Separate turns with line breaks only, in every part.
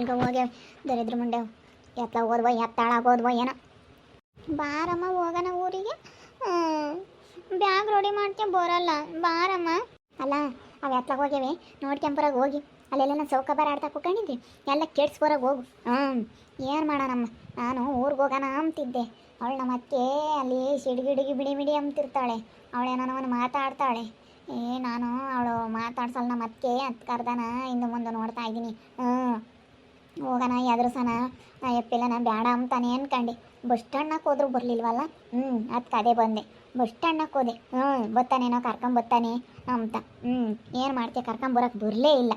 ಎಲ್ಗ ಹೋಗ್ಯಾವ ದರಿದ್ರ ಮುಂಡ್ಯಾವ ಎತ್ತ ಓದ್ವ ಎತ್ತಾಳಾಗೋದ್ವ ಏನೋ. ಬಾರಮ್ಮ ಹೋಗನ ಊರಿಗೆ. ಬ್ಯಾಗ್ ರೆಡಿ ಮಾಡ್ಕೊಂಡ್ ಬೋರಲ್ಲ. ಬಾರಮ್ಮ. ಅಲ್ಲ, ಅವು ಎತ್ತಲಾಗ ಹೋಗ್ಯಾವೆ. ನೋಡ್ಕೊಂಬರಾಗ ಹೋಗಿ. ಅಲ್ಲೆಲ್ಲ ಸೌಕ ಬರ ಆಡ್ತಾ ಕುಕೊಂಡಿದ್ದೆ ಎಲ್ಲ ಕೆಡ್ಸ್ಕೊರಾಗ ಹೋಗು. ಹ್ಞೂ ಏನು ಮಾಡೋಣಮ್ಮ? ನಾನು ಊರಿಗೆ ಹೋಗೋಣ ಅಂತಿದ್ದೆ. ಅವಳು ನಮ್ಮ ಅತ್ತೆ ಅಲ್ಲಿ ಸಿಡಿಗಿಡಿಗಿ ಬಿಡಿ ಬಿಡಿ ಅಂತಿರ್ತಾಳೆ. ಅವಳೇನೋ ಅವನು ಮಾತಾಡ್ತಾಳೆ. ಏ, ನಾನು ಅವಳು ಮಾತಾಡ್ಸಲ್ಲ ನಮ್ಮ ಅತ್ತೆ ಅತ್ ಕರ್ದಾನ ಇನ್ನು ಮುಂದೆ ನೋಡ್ತಾ ಇದ್ದೀನಿ ಹ್ಞೂ ಹೋಗೋಣ ಎದುರ್ಸನ ಎಪ್ಪಿಲ್ಲನ ಬೇಡ ಅಂತಾನೆ ಅನ್ಕಂಡೆ ಬಸ್ ಸ್ಟ್ಯಾಂಡ್ನಾಗ ಹೋದ್ರು ಬರಲಿಲ್ವಲ್ಲ? ಹ್ಞೂ ಅದು ಅದೇ ಬಂದೆ. ಬಸ್ ಸ್ಟ್ಯಾಂಡ್ನಾಗ ಹೋದೆ. ಹ್ಞೂ ಬತ್ತಾನೇನೋ ಕರ್ಕೊಂಬತ್ತಾನೆ ಅಂತ. ಹ್ಞೂ ಏನು ಮಾಡ್ತೀಯ ಕರ್ಕೊಂಬರಕ್ಕೆ ಬರಲೇ ಇಲ್ಲ.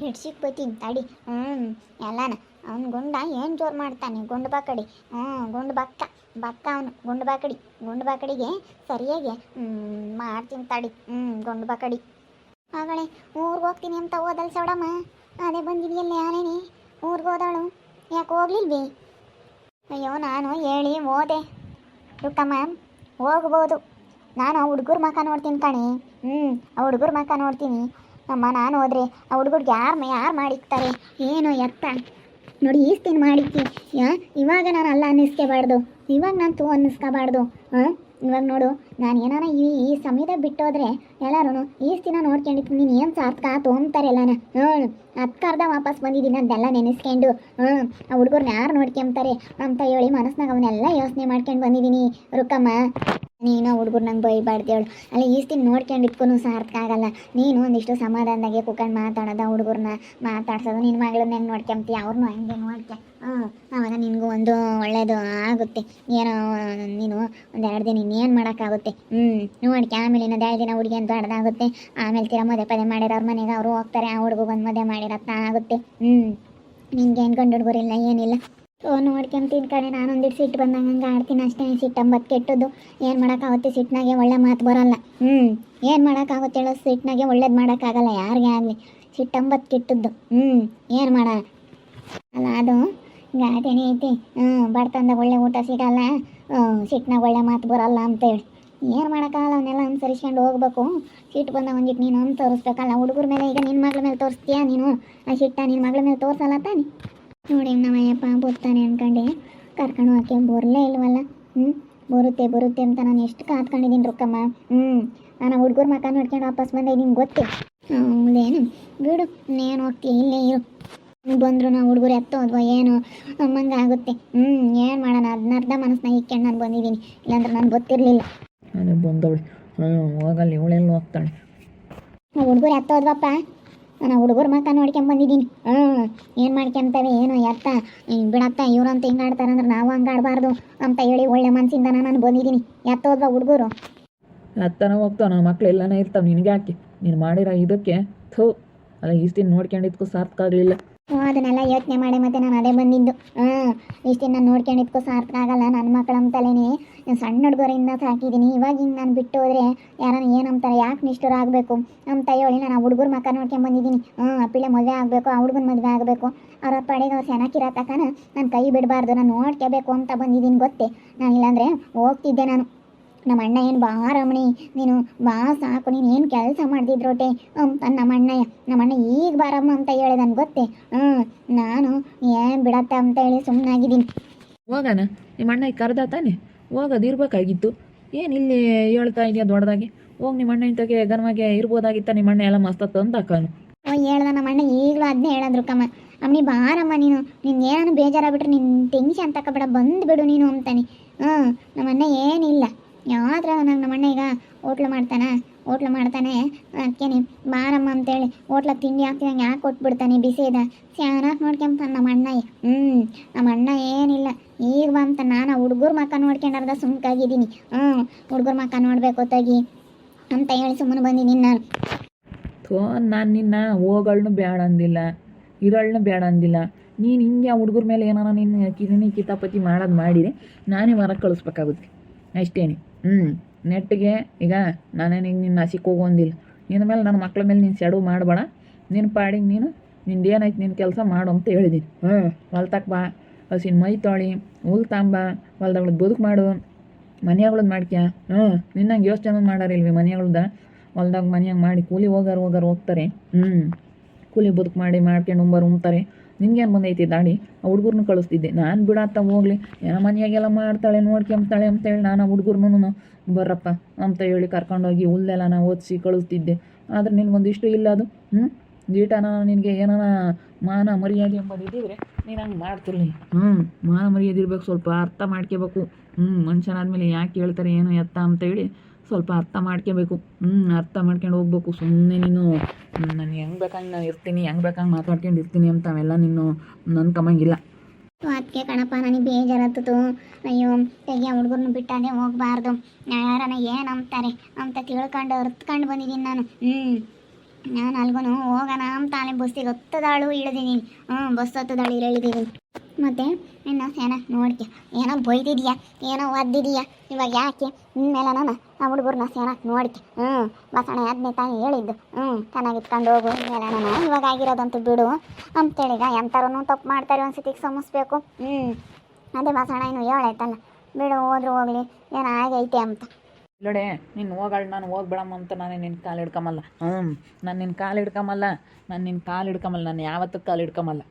ಹಿಡ್ಸಿಕ್ ಬತ್ತೀನಿ ತಡಿ. ಹ್ಞೂ ಎಲ್ಲನ. ಅವ್ನು ಗುಂಡ ಏನು ಜೋರು ಮಾಡ್ತಾನೆ, ಗುಂಡು ಬಾಕಡಿ. ಹ್ಞೂ ಗುಂಡು ಬಕ್ಕ ಬಕ್ಕ ಅವನು. ಗುಂಡು ಬಾಕಡಿ, ಗುಂಡು ಬಾಕಡಿಗೆ ಸರಿಯಾಗಿ ಮಾಡ್ತೀನಿ ತಡಿ. ಹ್ಞೂ ಗುಂಡು ಬಾಕಡಿ. ಆಗಳೇ ಊರಿಗೆ ಹೋಗ್ತೀನಿ ಅಂತ ಹೋದಲ್ ಸೌಡಮ್ಮ ಅದೇ ಬಂದಿದೆಯಲ್ಲ ಯಾರೇನೆ? ಊರಿಗೆ ಹೋದವಳು ಯಾಕೆ ಹೋಗ್ಲಿಲ್ವಿ? ಅಯ್ಯೋ, ನಾನು ಹೇಳಿ ಹೋದೆ. ರುಕ್ಕಮ್ಮ ಹೋಗ್ಬೋದು. ನಾನು ಆ ಹುಡುಗರ ಮಖ ನೋಡ್ತೀನಿ ಕಣಿ. ಹ್ಞೂ ಆ ಹುಡುಗರ ಮಖ ನೋಡ್ತೀನಿ. ಅಮ್ಮ, ನಾನು ಹೋದ್ರೆ ಆ ಹುಡುಗರ್ಗೆ ಯಾರು ಯಾರು ಮಾಡಿಕ್ತಾರೆ? ಏನು ಎತ್ತ ನೋಡಿ, ಈಸ್ತೀನಿ ಮಾಡಿಕ್ಕಿ ಯಾ ಇವಾಗ ನಾನು ಅಲ್ಲ ಅನ್ನಿಸ್ಕೋಬಾರ್ದು. ಇವಾಗ ನಾನು ತೂ ಅನ್ನಿಸ್ಕೋಬಾರ್ದು. ಹಾಂ? ಇವಾಗ ನೋಡು, ನಾನು ಏನಾರ ಈ ಈ ಸಮಯದ ಬಿಟ್ಟೋದ್ರೆ ಎಲ್ಲರೂ ಈಸ್ತಿನ ನೋಡ್ಕೊಂಡಿತ್ತು ನೀನು ಏನು ಸಾರ್ಥಕ ತೊಗೊಂತಾರೆ ಎಲ್ಲನ? ಹ್ಞೂ ಅರ್ಧ ವಾಪಸ್ ಬಂದಿದ್ದೀನಿ ಅಂತೆಲ್ಲ ನೆನೆಸ್ಕೊಂಡು ಹ್ಞೂ ಆ ಹುಡುಗರ್ನ ಯಾರು ನೋಡ್ಕೊಂತಾರೆ ಅಂತ ಹೇಳಿ ಮನಸ್ನಾಗ ಅವನ್ನೆಲ್ಲ ಯೋಚನೆ ಮಾಡ್ಕೊಂಡು ಬಂದಿದ್ದೀನಿ, ರುಕ್ಕಮ್ಮ. ನೀನು ಹುಡುಗರು ನಂಗೆ ಬೈಬಾರ್ದು ಹೇಳು. ಅಲ್ಲ ಈಸ್ತಿನ ನೋಡ್ಕೊಂಡು ಇಟ್ಕೊಂಡು ಸಾರ್ಥಕ ಆಗಲ್ಲ ನೀನು ಒಂದಿಷ್ಟು ಸಮಾಧಾನದಾಗೆ ಕುತ್ಕೊಂಡು ಮಾತಾಡೋದ ಹುಡುಗರನ್ನ ಮಾತಾಡ್ಸೋದು ನಿನ್ನ ಮಗಳನ್ನ ಹೆಂಗೆ ನೋಡ್ಕೊಂತೀಯ ಅವ್ರನ್ನೂ ಹಂಗೆ ನೋಡ್ಕೆ ಹ್ಞೂ ಆವಾಗ ನಿನಗೂ ಒಂದು ಒಳ್ಳೇದು ಆಗುತ್ತೆ. ಏನೋ, ನೀನು ಒಂದು ಎರಡು ದಿನ ಇನ್ನೇನು ಮಾಡೋಕ್ಕಾಗುತ್ತೆ? ಹ್ಞೂ ನೋಡ್ಕೆ ಆಮೇಲೆ ಇನ್ನೊಂದು ಎರಡು ದಿನ ಹುಡುಗಿ ಅಂತ ದೊಡ್ಡದಾಗುತ್ತೆ ಆಮೇಲೆ ತಿರ ಮದುವೆ ಪದೇ ಮಾಡಿರೋ ಅವ್ರ ಮನೆಗೆ ಅವರು ಹೋಗ್ತಾರೆ. ಆ ಹುಡುಗ ಬಂದು ಮದುವೆ ಮಾಡಿರತ್ತ ಆಗುತ್ತೆ ಹ್ಞೂ ನಿನ್ಗೆ ಏನು ಹುಡುಗರಿಲ್ಲ ಏನಿಲ್ಲ. ನೋಡ್ಕೊಂತೀನಿ ಕಣೆ ನಾನೊಂದಿಟ್ಟು ಸಿಟ್ಟು ಬಂದಂಗೆ ಹಂಗೆ ಆಡ್ತೀನಿ ಅಷ್ಟೇ ಸಿಟ್ಟಂಬತ್ತು ಕೆಟ್ಟದ್ದು. ಏನು ಮಾಡೋಕ್ಕಾಗುತ್ತೆ? ಸಿಟ್ಟಿನಾಗೆ ಒಳ್ಳೆ ಮಾತು ಬರಲ್ಲ. ಹ್ಞೂ ಏನು ಮಾಡೋಕ್ಕಾಗುತ್ತೆ ಹೇಳೋ? ಸಿಟ್ಟಿನಾಗೆ ಒಳ್ಳೇದು ಮಾಡೋಕ್ಕಾಗಲ್ಲ, ಯಾರಿಗೆ ಆಗಲಿ. ಸಿಟ್ಟಂಬತ್ತು ಕೆಟ್ಟದ್ದು. ಹ್ಞೂ ಏನು ಮಾಡೋಣ ಅಲ್ಲ, ಅದು ಗಾದೆನೇ ಐತಿ. ಹ್ಞೂ ಬಡ್ತಂದಾಗ ಒಳ್ಳೆ ಊಟ ಸಿಗಲ್ಲ. ಸಿಟ್ಟಿನಾಗ ಒಳ್ಳೆ ಮಾತು ಬರಲ್ಲ ಅಂತೇಳಿ. ಏನು ಮಾಡೋಕ್ಕಾಗಲ್ಲ, ಅವನ್ನೆಲ್ಲ ಅನುಸರಿಸ್ಕೊಂಡು ಹೋಗ್ಬೇಕು. ಸಿಟ್ಟು ಬಂದ ಒಂದಿಟ್ಟು ನೀನು ಅಂತ ತೋರಿಸ್ಬೇಕಲ್ಲ ಹುಡುಗರ ಮೇಲೆ ಈಗ ನಿನ್ನ ಮಗಳ ಮೇಲೆ ತೋರಿಸ್ತೀಯಾ ನೀನು? ಆ ಸಿಟ್ಟ ನಿನ್ನ ಮಗಳ ಮೇಲೆ ತೋರಿಸಲ್ಲ ತಾನೆ? ನೋಡಿ ನಮ್ಮ ನಮ್ಮಯ್ಯಪ್ಪ ಬರ್ತಾನೆ ಅನ್ಕೊಂಡೆ. ಕರ್ಕೊಂಡು ಹೋಕೆ ಬರಲೇ ಇಲ್ವಲ್ಲ? ಹ್ಞೂ ಬರುತ್ತೆ ಬರುತ್ತೆ ಅಂತ ನಾನು ಎಷ್ಟು ಕಾತ್ಕೊಂಡಿದ್ದೀನಿ ರೊಕ್ಕಮ್ಮ. ಹ್ಞೂ ನಾನು ಹುಡುಗರು ಮಕ್ಕ ನೋಡ್ಕೊಂಡು ವಾಪಸ್ ಬಂದೆ ನಿಮ್ಗೆ ಗೊತ್ತೇ? ಹೌದೇನು? ಬಿಡು ನೇನು ಹೋಗ್ತೀಯ ಇಲ್ಲೇ ಇರು. ಬಂದರು ನಾವು ಹುಡುಗರು ಎತ್ತೋದ್ವ ಏನು? ಅಮ್ಮಂಗೆ ಆಗುತ್ತೆ. ಹ್ಞೂ ಏನು ಮಾಡೋಣ? ಅದನ್ನರ್ಧ ಮನಸ್ಸನ್ನ ಇಕ್ಕೊಂಡು ನಾನು ಬಂದಿದ್ದೀನಿ ಇಲ್ಲಾಂದ್ರೆ ನಾನು ಗೊತ್ತಿರಲಿಲ್ಲ.
ನಾನು ಬಂದವಳು. ಹ್ಞೂ ಹೋಗಲ್ಲಿ ಇವಳೆಲ್ಲ ಹೋಗ್ತಾಳೆ.
ಹುಡುಗರು ಎತ್ತೋದ್ವಪ್ಪ? ನಾನು ಹುಡುಗರು ಮಕ್ಕ ನೋಡ್ಕೊಂಡ್ ಬಂದಿದ್ದೀನಿ. ಹ್ಞೂ ಏನು ಮಾಡ್ಕೊಂತವೆ ಏನು ಎತ್ತ ಬಿಡತ್ತ, ಇವ್ರಂತ ಹಿಂಗೆ ಆಡ್ತಾರಂದ್ರೆ ನಾವು ಹಂಗೆ ಆಡಬಾರ್ದು ಅಂತ ಹೇಳಿ ಒಳ್ಳೆ ಮನಸ್ಸಿಂದ ನಾನು ಬಂದಿದ್ದೀನಿ. ಎತ್ತೋದ್ವ ಹುಡುಗರು?
ಅತ್ತನ ಹೋಗ್ತಾವ ನನ್ನ ಮಕ್ಳು ಎಲ್ಲನೇ ಇರ್ತಾವೆ ನಿನಗೆ ಯಾಕೆ ನೀನು ಮಾಡಿರೋ ಇದಕ್ಕೆ ಥೂ. ಅಲ್ಲ ಇಷ್ಟಿನ ನೋಡ್ಕೊಂಡಿದ್ಕೂ ಸಾರ್ಥಕ ಆಗಲಿಲ್ಲ.
ಹ್ಞೂ ಅದನ್ನೆಲ್ಲ ಯೋಚನೆ ಮಾಡಿ ಮತ್ತೆ ನಾನು ಅದೇ ಬಂದಿದ್ದು. ಹ್ಞೂ ಇಷ್ಟಿನ ನಾನು ನೋಡ್ಕೊಂಡಿದ್ಕೋ ಸಾರ್ಥಕ ಆಗಲ್ಲ ನನ್ನ ಮಕ್ಕಳ ಅಂತಲೇ ಸಣ್ಣ ಹುಡುಗರಿಂದ ಸಾಕಿದ್ದೀನಿ ಇವಾಗ ಹಿಂಗೆ ನಾನು ಬಿಟ್ಟು ಹೋದ್ರೆ ಯಾರನ್ನ ಅಂತಾರೆ ಯಾಕೆ ನಿಷ್ಠುರ ಆಗಬೇಕು? ನಮ್ಮ ಹೇಳಿ ನಾನು ಆ ಹುಡುಗರ ಮಕ್ಕ ನೋಡ್ಕೊಂಡ್ ಬಂದಿದ್ದೀನಿ ಹ್ಞೂ ಆ ಪಿಳ್ಳೆ ಮದುವೆ ಆಗಬೇಕು, ಆ ಹುಡುಗನ ಮದುವೆ ಆಗಬೇಕು. ಅವ್ರ ಪಡೆಗೆ ಅವ್ರು ಚೆನ್ನಾಗಿರೋ ತಕನ ನಾನು ಕೈ ಬಿಡಬಾರ್ದು, ನಾನು ನೋಡ್ಕೋಬೇಕು ಅಂತ ಬಂದಿದ್ದೀನಿ ಗೊತ್ತೇ. ನಾನು ಇಲ್ಲಾಂದರೆ ಹೋಗ್ತಿದ್ದೆ ನಾನು. ನಮ್ಮ ಅಣ್ಣ ಏನು ಬಾ ರಮಣಿ ನೀನು ಬಾ ಸಾಕು ನೀನು ಏನು ಕೆಲಸ ಮಾಡ್ತಿದ್ರೋಟೆ ಅಂತ ನಮ್ಮ ಅಣ್ಣಯ್ಯ. ನಮ್ಮ ಅಣ್ಣ ಈಗ ಬಾರಮ್ಮ ಅಂತ ಹೇಳಿದ ನನ್ಗೆ ಗೊತ್ತೇ. ಹ್ಞೂ ನಾನು ಏನು ಬಿಡತ್ತ ಅಂತ ಹೇಳಿ ಸುಮ್ಮನಾಗಿದ್ದೀನಿ
ಹೋಗಣ ನಿಮ್ಮ ಅಣ್ಣ ಈಗ ಕರೆದ ತಾನೆ? ಹೋಗೋದು ಇರ್ಬೇಕಾಗಿತ್ತು. ಏನು ಇಲ್ಲಿ ಹೇಳ್ತಾ ಇದೆಯಾ ದೊಡ್ಡದಾಗಿ? ಹೋಗಿ ನಿಮ್ಮ ಅಣ್ಣ ಇಂಥಕ್ಕೆ ಗನ್ಮಗೆ ಇರ್ಬೋದಾಗಿತ್ತ ನಿಮ್ಮ ಅಣ್ಣ ಎಲ್ಲ ಮಸ್ತ ಅಕ್ಕನು
ಓ ಹೇಳ್ದ ನಮ್ಮ ಅಣ್ಣ ಈಗಲೂ ಅದನ್ನೇ ಹೇಳಿದ್ರು ಕಮ್ಮ. ಅಮ್ಮನಿ ಬಾರಮ್ಮ ನೀನು. ನಿನ್ಗೆ ಏನಾನು ಬೇಜಾರಾಗ್ಬಿಟ್ರೆ ನಿನ್ನ ಟೆನ್ಷನ್ ತಗೋಬೇಡ ಬಂದುಬಿಡು ನೀನು ಅಂತಾನೆ. ಹ್ಞೂ ನಮ್ಮ ಅಣ್ಣ ಏನಿಲ್ಲ. ಯಾವ್ದ್ರ ನಂಗೆ ನಮ್ಮ ಅಣ್ಣ ಈಗ ಹೋಟ್ಲು ಮಾಡ್ತಾನೆ? ಹೋಟ್ಲು ಮಾಡ್ತಾನೆ. ಅದಕ್ಕೇನೆ ಬಾರಮ್ಮ ಅಂತೇಳಿ ಹೋಟ್ಲಾಗ ತಿಂಡಿ ಹಾಕ್ತಿದಂಗೆ ಯಾಕೆ ಕೊಟ್ಬಿಡ್ತಾನೆ ಬಿಸಿ ಇದೆ ಚೆನ್ನಾಗಿ ನೋಡ್ಕೊಂತಾನೆ ನಮ್ಮ ಅಣ್ಣ ಹ್ಞೂ ನಮ್ಮ ಅಣ್ಣ ಏನಿಲ್ಲ. ಈಗ ಬಂತ ನಾನು ಹುಡುಗರ ಮಕ್ಕ ನೋಡ್ಕೊಂಡಾರ್ದ ಸುಮ್ಕಾಗಿದ್ದೀನಿ. ಹ್ಞೂ ಹುಡುಗರ ಮಕ್ಕ ನೋಡ್ಬೇಕು ತಗಿ ಅಂತ ಹೇಳಿ ಸುಮ್ಮನೆ ಬಂದಿದ್ದೀನಿ ನಾನು
ಥೋ, ನಾನು ನಿನ್ನ ಹೋಗಳನ್ನೂ ಬೇಡ ಅಂದಿಲ್ಲ. ಇರಳನ್ನ ಬೇಡ ಅಂದಿಲ್ಲ. ನೀನು ಹಿಂಗೆ ಆ ಹುಡುಗರ ಮೇಲೆ ಏನಾರ ನಿನ್ನ ಕಿರಣಿ ಕಿತಾಪತಿ ಮಾಡೋದು ಮಾಡಿದೆ ನಾನೇ ಹೊರಗೆ ಕಳಿಸ್ಬೇಕಾಗುತ್ತೆ. ಅಷ್ಟೇನೆ. ಹ್ಞೂ ನೆಟ್ಟಿಗೆ ಈಗ ನಾನೇನು ಈಗ ನಿನ್ನ ಹಸಿಕ್ ಹೋಗೋಂದಿಲ್ಲ ನಿನ್ನ ಮೇಲೆ ನನ್ನ ಮಕ್ಳ ಮೇಲೆ ನೀನು ಸೆಡು ಮಾಡಬೇಡ. ನಿನ್ನ ಪಾಡಿಗೆ ನೀನು ನಿಂದು ಏನಾಯ್ತು ನಿನ್ನ ಕೆಲಸ ಮಾಡು ಅಂತ ಹೇಳಿದ್ದೀನಿ ಹ್ಞೂ ಹೊಲ್ತಕ್ಕೆ ಬಾ ಹಸಿನ ಮೈ ತೊಳಿ ಹುಲ್ ತಾಂಬ ಹೊಲ್ದಗಳದ್ದು ಬದುಕು ಮಾಡು. ಮನೆಯಾಗಳದ್ದು ಮಾಡ್ಕ್ಯಾ? ಹ್ಞೂ ನಿನ್ನಂಗೆ ಯೋಚನೆ ಮಾಡಾರಿಲ್ವಿ ಮನೆಯಾಗಳ್ದ. ಹೊಲ್ದಾಗ ಮನೆಯಾಗ ಮಾಡಿ ಕೂಲಿ ಹೋಗಾರ ಹೋಗಾರ ಹೋಗ್ತಾರೆ. ಹ್ಞೂ ಕೂಲಿ ಬದುಕು ಮಾಡಿ ಮಾಡ್ಕೊಂಡು ಉಂಬಾರು ಉಣ್ತಾರೆ. ನಿನ್ಗೇನು ಬಂದೈತಿ ದಾಡಿ ಆ ಹುಡುಗರ್ನ ಕಳಿಸ್ತಿದ್ದೆ. ನಾನು ಬಿಡತ್ತ ಹೋಗ್ಲಿ. ಏನೋ ಮನೆಯಾಗೆಲ್ಲ ಮಾಡ್ತಾಳೆ ನೋಡ್ಕೊಂಬ್ತಾಳೆ ಅಂತೇಳಿ ನಾನು ಆ ಹುಡುಗರ್ನು ಬರ್ರಪ್ಪ ಅಂತ ಹೇಳಿ ಕರ್ಕೊಂಡೋಗಿ ಹುಲ್ಲೆಲ್ಲ ನಾ ಓದಿಸಿ ಕಳಿಸ್ತಿದ್ದೆ. ಆದ್ರೆ ನಿನಗೊಂದಿಷ್ಟು ಇಲ್ಲ ಅದು. ಹ್ಞೂ ದೀಟನ ನಿನಗೆ ಏನಾನ ಮಾನ ಮರ್ಯಾದೆ ಎಂಬುದು ನೀನು ಹಂಗೆ ಮಾಡ್ತಿರ್ಲಿ. ಹ್ಞೂ ಮಾನ ಮರ್ಯಾದೆ ಇರ್ಬೇಕು, ಸ್ವಲ್ಪ ಅರ್ಥ ಮಾಡ್ಕೋಬೇಕು ಹ್ಞೂ ಮನುಷ್ಯನಾದ್ಮೇಲೆ ಯಾಕೆ ಹೇಳ್ತಾರೆ, ಏನು ಎತ್ತ ಅಂತೇಳಿ ಸ್ವಲ್ಪ ಅರ್ಥ ಮಾಡ್ಕೋಬೇಕು. ಹ್ಞೂ ಅರ್ಥ ಮಾಡ್ಕೊಂಡು ಹೋಗ್ಬೇಕು. ಸುಮ್ಮನೆ ನೀನು ನಾನು ಹೆಂಗೆ ಬೇಕಂಗೆ ನಾನು ಇರ್ತೀನಿ ಹೆಂಗೆ ಬೇಕಂಗೆ ಮಾತಾಡ್ಕೊಂಡು ಇರ್ತೀನಿ ಅಂತ ಅವೆಲ್ಲ ನೀನು ಕಮ್ಮಂಗಿಲ್ಲ
ಅದಕ್ಕೆ ಕಣಪ್ಪ ನನಗೆ ಬೇಜಾರತ್ತು ಅಯ್ಯೋ ತೆಗಿಯ ಹುಡುಗರನ್ನ ಬಿಟ್ಟಾಗೆ ಹೋಗ್ಬಾರ್ದು. ಯಾರನ ಏನು ಅಂತಾರೆ ಅಂತ ತಿಳ್ಕೊಂಡು ಅರ್ತ್ಕೊಂಡು ಬಂದಿದ್ದೀನಿ ನಾನು. ಹ್ಞೂ ನಾನು ಅಲ್ಗೂ ಹೋಗೋಣ ಅಂತ ಅಲ್ಲಿ ಬಸ್ಸಿಗೆ ಹತ್ತದಾಳು ಇಳಿದಿದ್ದೀನಿ ಹ್ಞೂ ಬಸ್ ಹತ್ತದಾಳು ಇಳಿದಿದ್ದೀನಿ ಮತ್ತೆ ಇನ್ನು ಏನೋ ನೋಡ್ಕೆ ಏನೋ ಬೈದಿದ್ಯಾ, ಏನೋ ಒದ್ದಿದೀಯಾ, ಇವಾಗ ಯಾಕೆ? ಇನ್ಮೇಲೆ ನಾನು ಆ ಹುಡುಗರನ್ನ ಸೇನಕ್ಕೆ ನೋಡ್ಕೆ ಹ್ಞೂ ಬಸಣ ಅದನ್ನೇ ತಾನೇ ಹೇಳಿದ್ದು. ಹ್ಞೂ ಚೆನ್ನಾಗಿ ಇಟ್ಕೊಂಡು ಹೋಗು. ಇನ್ಮೇಲೆ ನಾನು ಇವಾಗ ಆಗಿರೋದಂತೂ ಬಿಡು. ಅಂತೇಳಿಗ ಎಂಥರೂ ತಪ್ಪು ಮಾಡ್ತಾರೆ ಒಂದ್ಸತಿಗೆ ಸಮಸ್ಬೇಕು. ಹ್ಞೂ ಅದೇ ಬಸಣ ಇನ್ನು ಹೇಳಾಯ್ತಲ್ಲ ಬಿಡು, ಹೋದ್ರು ಹೋಗ್ಲಿ. ಏನೋ ಆಗೈತೆ ಅಂತ.
ಇಲ್ಲಡೆ, ನೀನು ಹೋಗಳು ನಾನು ಹೋಗ್ಬೇಡಮ್ಮ ಅಂತ ನಾನು ನಿನ್ನ ಕಾಲು ಹಿಡ್ಕೊಂಬಲ್ಲ. ಹ್ಞೂ ನಾನು ನಿನ್ನ ಕಾಲು ಹಿಡ್ಕೊಂಬಲ್ಲ. ನಾನು ನಿನ್ನ ಕಾಲು ಹಿಡ್ಕೊಂಬಲ್ಲ. ನಾನು ಯಾವತ್ತೂ ಕಾಲು ಹಿಡ್ಕೊಂಬಲ್ಲ.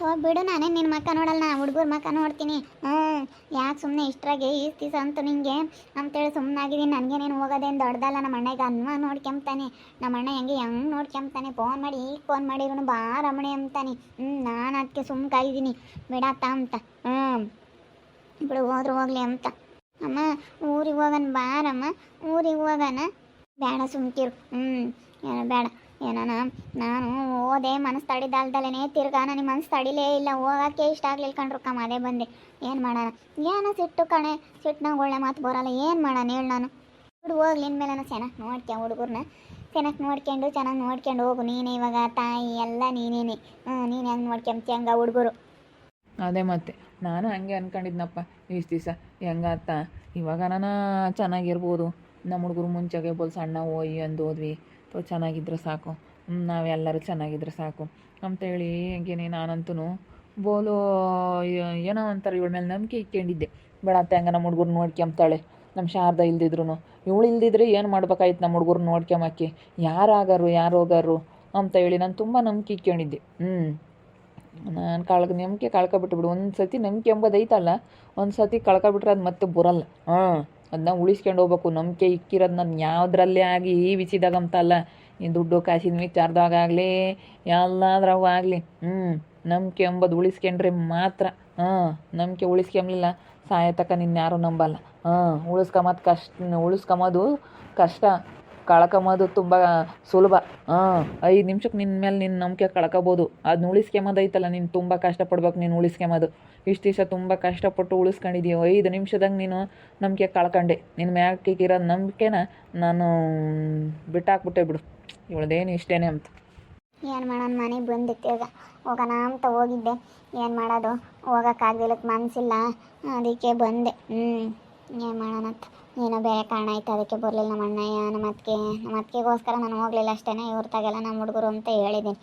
ತೋ ಬಿಡು ನಾನೇ ನಿನ್ನ ಮಕ್ಕ ನೋಡಲ್ಲ, ನಾ ಹುಡುಗರ ಮಕ್ಕ ನೋಡ್ತೀನಿ. ಹ್ಞೂ, ಯಾಕೆ ಸುಮ್ಮನೆ ಇಷ್ಟರಾಗೆ ಈ ದಿವಸ ಅಂತ ನಿಂಗೆ? ಅಂತೇಳಿ ಸುಮ್ಮನಾಗಿದ್ದೀನಿ ನೀನು ಹೋಗೋದೇನು ದೊಡ್ಡದಲ್ಲ ನಮ್ಮ ಅಣ್ಣಗೆ ಅನ್ವ ನೋಡ್ಕೊಂತಾನೆ ನಮ್ಮ ಅಣ್ಣ ಹೆಂಗೆ ಹೆಂಗೆ ನೋಡ್ಕೊಂತಾನೆ ಫೋನ್ ಮಾಡಿ, ಈಗ ಫೋನ್ ಮಾಡಿದ್ರು ಬಾ ರಮಣೆ ಅಂತಾನೆ. ಹ್ಞೂ, ನಾನು ಅದಕ್ಕೆ ಸುಮ್ಮ ಕಾಯಿದ್ದೀನಿ ಬಿಡತ್ತ ಅಂತ. ಹ್ಞೂ. ಬಿಡು, ಹೋದ್ರು ಹೋಗ್ಲಿ ಅಂತ. ಅಮ್ಮ, ಊರಿಗೆ ಹೋಗೋಣ ಬಾರಮ್ಮ ಊರಿಗೆ ಹೋಗೋಣ ಬೇಡ ಸುಮ್ಕಿರು. ಹ್ಞೂ ಬೇಡ. ಏನಾನ ನಾನು ಓದೆ ಮನಸ್ಸು ತಡಿದಲ್ದಲೇ ತಿರ್ಗಾ ನನಗೆ ಮನಸ್ಸು ತಡಿಲೇ ಇಲ್ಲ, ಹೋಗೋಕ್ಕೆ ಇಷ್ಟ ಆಗ್ಲಿಲ್ಲ ಕಣ್ರು ಕಮ್ಮ ಅದೇ ಬಂದೆ. ಏನು ಮಾಡೋಣ? ಏನೋ ಸಿಟ್ಟು ಕಣೆ ಸಿಟ್ಟಿನಾಗ ಒಳ್ಳೆ ಮಾತು ಬರೋಲ್ಲ, ಏನು ಮಾಡೋಣ ಹೇಳಿ ನಾನು. ಬಿಡು ಹೋಗ್ಲಿ, ಇನ್ಮೇಲೆ ನಾನು ಚೆನ್ನಾಗಿ ನೋಡ್ಕೆ ಹುಡುಗರನ್ನ ಚೆನ್ನಾಗಿ ನೋಡ್ಕೊಂಡು ಚೆನ್ನಾಗಿ ನೋಡ್ಕೊಂಡು ಹೋಗು. ನೀನೇ ಇವಾಗ ತಾಯಿ, ಎಲ್ಲ ನೀನೇನೆ. ಹ್ಞೂ ನೀನು ಹೆಂಗೆ ನೋಡ್ಕೊಂತಿ ಹಂಗ ಹುಡುಗರು?
ಅದೇ ಮತ್ತೆ, ನಾನು ಹಂಗೆ ಅನ್ಕೊಂಡಿದ್ನಪ್ಪ, ಇಷ್ಟು ದಿವಸ. ಹೆಂಗಾತ ಇವಾಗ ನಾನು ಚೆನ್ನಾಗಿರ್ಬೋದು. ನಮ್ಮ ಹುಡುಗರು ಮುಂಚೆಗೆ ಬೋಲ್ ಸಣ್ಣ ಹೋಯ್ ಅಂದು ಹೋದ್ವಿ. ತೋ ಚೆನ್ನಾಗಿದ್ರೆ ಸಾಕು. ನಾವೆಲ್ಲರೂ ಚೆನ್ನಾಗಿದ್ರೆ ಸಾಕು. ಅಂತೇಳಿ ಹಂಗೇನೆ ನಾನಂತೂ ಬೋಲು ಏನೋ ಅಂತಾರೆ ಇವಳ ಮೇಲೆ ನಂಬಿಕೆ ಇಟ್ಕೊಂಡಿದ್ದೆ. ಬೇಡತ್ತೆ ಹಂಗೆ ನಮ್ಮ ಹುಡುಗರು ನೋಡ್ಕೊಂಬ್ತಾಳೆ ನಮ್ಮ ಶಾರದ ಇಲ್ದಿದ್ರು ಇವಳು ಇಲ್ದಿದ್ರೆ ಏನು ಮಾಡ್ಬೇಕಾಯ್ತು ನಮ್ಮ ಹುಡುಗರು ನೋಡ್ಕೊಂಬಕ್ಕೆ ಯಾರಾಗಾರು ಯಾರು ಹೋಗಾರು ಅಂತ ಹೇಳಿ ನಾನು ತುಂಬ ನಂಬಿಕೆ ಇಟ್ಕೊಂಡಿದ್ದೆ. ಹ್ಞೂ ನಾನು ಕಳ್ಕ ನಂಬಿಕೆ ಕಳ್ಕೊಬಿಟ್ಬಿಡು. ಒಂದು ಸತಿ ನಂಬಿಕೆ ಎಂಬುದು ಒಂದು ಸತಿ ಕಳ್ಕೊಬಿಟ್ರೆ ಅದು ಮತ್ತೆ ಬರಲ್ಲ. ಹಾಂ ಅದನ್ನ ಉಳಿಸ್ಕೊಂಡು ಹೋಗ್ಬೇಕು. ನಂಬಿಕೆ ಇಕ್ಕಿರೋದು ನಾನು ಯಾವುದ್ರಲ್ಲೇ ಆಗಿ ಈ ವಿಚಿದಾಗ ಅಂತ ಅಲ್ಲ ಈ ದುಡ್ಡು ಕಾಸಿನ ವಿಚಾರದಾಗ ಆಗಲಿ ಎಲ್ಲದ್ರಾಗೂ ಆಗಲಿ. ಹ್ಞೂ ನಂಬಿಕೆ ಎಂಬುದು ಉಳಿಸ್ಕೊಂಡ್ರೆ ಮಾತ್ರ. ಹಾಂ, ನಂಬಿಕೆ ಉಳಿಸ್ಕೊಂಬ್ಲಿಲ್ಲ ಸಾಯತಕ್ಕ ತಕ ನಿನ್ನ ಯಾರೂ ನಂಬಲ್ಲ. ಹಾಂ ಉಳಿಸ್ಕೊಂಬದು ಕಷ್ಟ ಉಳಿಸ್ಕೊಂಬೋದು ಕಷ್ಟ. ಕಳ್ಕೊಂಬೋದು ತುಂಬ ಸುಲಭ. ಹಾಂ ಐದು ನಿಮಿಷಕ್ಕೆ ನಿನ್ನ ಮೇಲೆ ನಿನ್ನ ನಂಬಿಕೆ ಕಳ್ಕೊಬೋದು. ಅದನ್ನ ಉಳಿಸ್ಕೊಂಬೋದು ಐತಲ್ಲ, ನೀನು ತುಂಬ ಕಷ್ಟಪಡ್ಬೇಕು ನೀನು ಉಳಿಸ್ಕೊಂಬೋದು ಇಷ್ಟು ದಿವಸ ತುಂಬ ಕಷ್ಟಪಟ್ಟು ಉಳಿಸ್ಕೊಂಡಿದ್ದೀವಿ ಐದು ನಿಮಿಷದಾಗ ನೀನು ನಂಬಿಕೆ ಕಳ್ಕೊಂಡೆ. ನಿನ್ನ ಮ್ಯಾಕಿರೋ ನಂಬಿಕೆನ ನಾನು ಬಿಟ್ಟಾಕ್ಬಿಟ್ಟೆ ಬಿಡು. ಇವಳದೇನು ಇಷ್ಟೇನೆ ಅಂತ.
ಏನು ಮಾಡೋಣ ಮನೆಗೆ ಬಂದಿತ್ತು ಈಗ ಹೋಗೋಣ ಅಂತ ಹೋಗಿದ್ದೆ. ಏನು ಮಾಡೋದು? ಹೋಗೋಕ್ಕಾಗ್ದಿಲ್ಲಕ್ಕೆ ಮನಸ್ಸಿಲ್ಲ ಅದಕ್ಕೆ ಬಂದೆ. ಹ್ಞೂ ಏನು ಮಾಡೋಣ ಅಂತ ಏನೋ ಬೇರೆ ಕಾರಣ ಆಯ್ತು, ಅದಕ್ಕೆ ಬರಲಿಲ್ಲ ನಮ್ಮ ಅಣ್ಣಯ್ಯ, ನಮ್ಮ ಅತ್ತಿಗೆ, ನಮ್ಮ ಅತ್ತಿಗೆಗೋಸ್ಕರ ನಾನು ಹೋಗಲಿಲ್ಲ ಅಷ್ಟೇ ಇವ್ರ ತಾಗೆಲ್ಲ ನಮ್ಮ ಹುಡುಗರು ಅಂತ ಹೇಳಿದ್ದೀನಿ.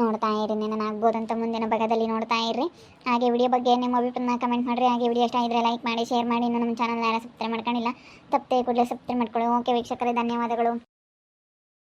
ನೋಡ್ತಾ ಇರಿ ನಾನು ಆಗ್ಬೋದಂತ ಮುಂದಿನ ಭಾಗದಲ್ಲಿ ನೋಡ್ತಾ ಇರ್ರಿ. ಹಾಗೆ ವಿಡಿಯೋ ಬಗ್ಗೆ ನಿಮ್ಮ ಅಭಿಪ್ರಾಯ ಕಮೆಂಟ್ ಮಾಡಿರಿ. ಹಾಗೆ ವಿಡಿಯೋ ಇಷ್ಟ ಆಗಿದ್ರೆ ಲೈಕ್ ಮಾಡಿ ಶೇರ್ ಮಾಡಿ. ಇನ್ನು ನಮ್ಮ ಚಾನಲ್ ಯಾರು ಸಬ್ಸ್ಕ್ರೈಬ್ ಮಾಡ್ಕೊಂಡಿಲ್ಲ, ತಪ್ಪದೆ ಕೂಡಲೇ ಸಬ್ಸ್ಕ್ರೈಬ್ ಮಾಡ್ಕೊಳ್ಳಿ. ಓಕೆ ವೀಕ್ಷಕರೇ, ಧನ್ಯವಾದಗಳು.